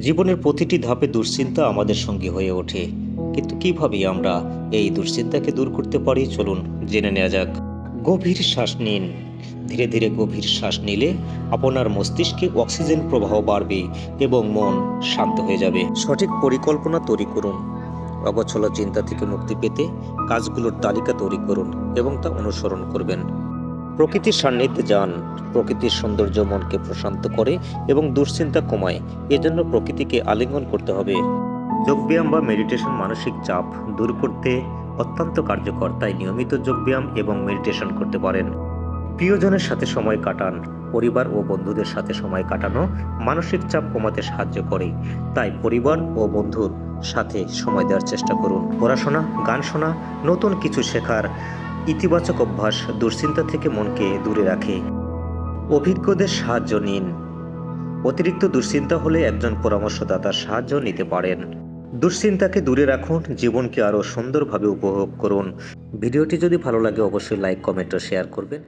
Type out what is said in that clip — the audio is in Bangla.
জীবনের প্রতিটি ধাপে দুশ্চিন্তা আমাদের সঙ্গে হয়ে ওঠে। কিন্তু কীভাবে আমরা এই দুশ্চিন্তাকে দূর করতে পারি, চলুন জেনে নেওয়া যাক। গভীর শ্বাস নিন। ধীরে ধীরে গভীর শ্বাস নিলে আপনার মস্তিষ্কে অক্সিজেন প্রবাহ বাড়বে এবং মন শান্ত হয়ে যাবে। সঠিক পরিকল্পনা তৈরি করুন। অগোছলা চিন্তা থেকে মুক্তি পেতে কাজগুলোর তালিকা তৈরি করুন এবং তা অনুসরণ করবেন। প্রকৃতির সান্নিধ্যে যান। প্রকৃতির সৌন্দর্য মনকে প্রশান্ত করে এবং দুশ্চিন্তা কমায়। এজন্য প্রকৃতিকে আলিঙ্গন করতে হবে। যোগব্যায়াম বা মেডিটেশন মানসিক চাপ দূর করতে অত্যন্ত কার্যকর, তাই নিয়মিত যোগব্যায়াম এবং মেডিটেশন করতে পারেন। প্রিয়জনের সাথে সময় কাটান, পরিবার ও বন্ধুদের সাথে সময় কাটানো মানসিক চাপ কমাতে সাহায্য করে। তাই পরিবার ও বন্ধুর সাথে সময় দেওয়ার চেষ্টা করুন। পড়াশোনা, গান শোনা, নতুন কিছু শেখার ইতিবাচক অভ্যাস দুশ্চিন্তা থেকে মনকে দূরে রাখে। অভিজ্ঞদের সাহায্য নিন। অতিরিক্ত দুশ্চিন্তা হলে একজন পরামর্শদাতার সাহায্য নিতে পারেন। দুশ্চিন্তাকে দূরে রাখুন, জীবনকে আরও সুন্দরভাবে উপভোগ করুন। ভিডিওটি যদি ভালো লাগে, অবশ্যই লাইক, কমেন্ট ও শেয়ার করবেন।